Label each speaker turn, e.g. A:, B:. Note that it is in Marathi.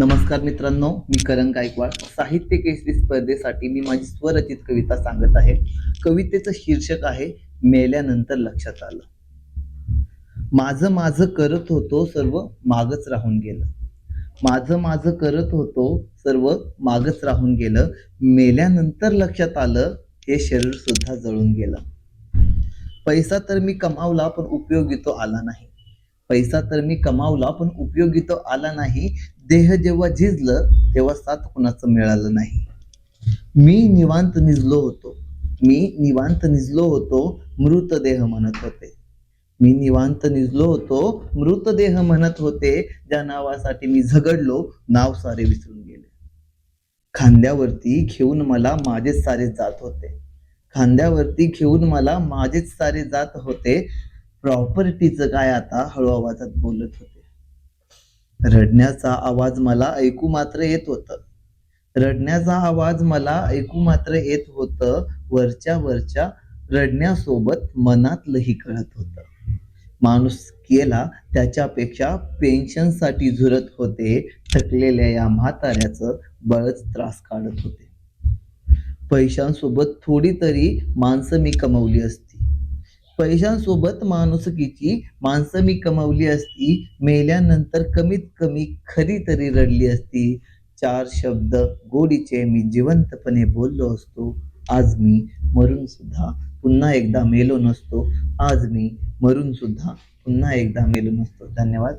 A: नमस्कार मित्रांनो मी करण गायकवाड. साहित्य केसरी स्पर्धेसाठी मी माझी स्वरचित कविता सांगत आहे. कवितेचं शीर्षक आहे मेल्यानंतर लक्षात आलं. माझं माझं करत होतो सर्व मागच राहून गेलं. माझं माझं करत होतो सर्व मागच राहून गेलं. मेल्यानंतर लक्षात आलं हे शरीर सुद्धा जळून गेलं. पैसा तर मी कमावला पण उपयोगी तो आला नाही. पैसा तर मी कमावला पण उपयोगी तो आला नाही. देह जेव्हा झिजलं तेव्हा साथ कुणाचं मिळालं नाही. मी निवांत निजलो होतो. मी निवांत निजलो होतो मृतदेह म्हणत होते. मी निवांत निजलो होतो मृतदेह म्हणत होते ज्या नावासाठी मी झगडलो नाव सारे विसरून गेले. खांद्यावरती घेऊन मला माझेच सारे जात होते. खांद्यावरती घेऊन मला माझेच सारे जात होते. प्रॉपर्टीचं काय आता हळू आवाजात बोलत होते. रडण्याचा आवाज मला ऐकू मात्र येत होत. रडण्याचा आवाज मला ऐकू मात्र येत होत. वरच्या वरच्या रडण्यासोबत मनातलंही कळत होत. माणूस केला त्याच्यापेक्षा पेन्शनसाठी झुरत होते थकलेल्या या म्हाताऱ्याचं बळच त्रास काढत होते. पैशांसोबत थोडी तरी माणसं मी कमवली असती. पैशांसोबत माणुसकीची माणसं मी कमावली असती मेल्यानंतर कमीत कमी खरी तरी रडली असती. चार शब्द गोडीचे मी जिवंतपणे बोललो असतो. आज मी मरून सुद्धा पुन्हा एकदा मेलो नसतो. आज मी मरून सुद्धा पुन्हा एकदा मेलो नसतो. धन्यवाद.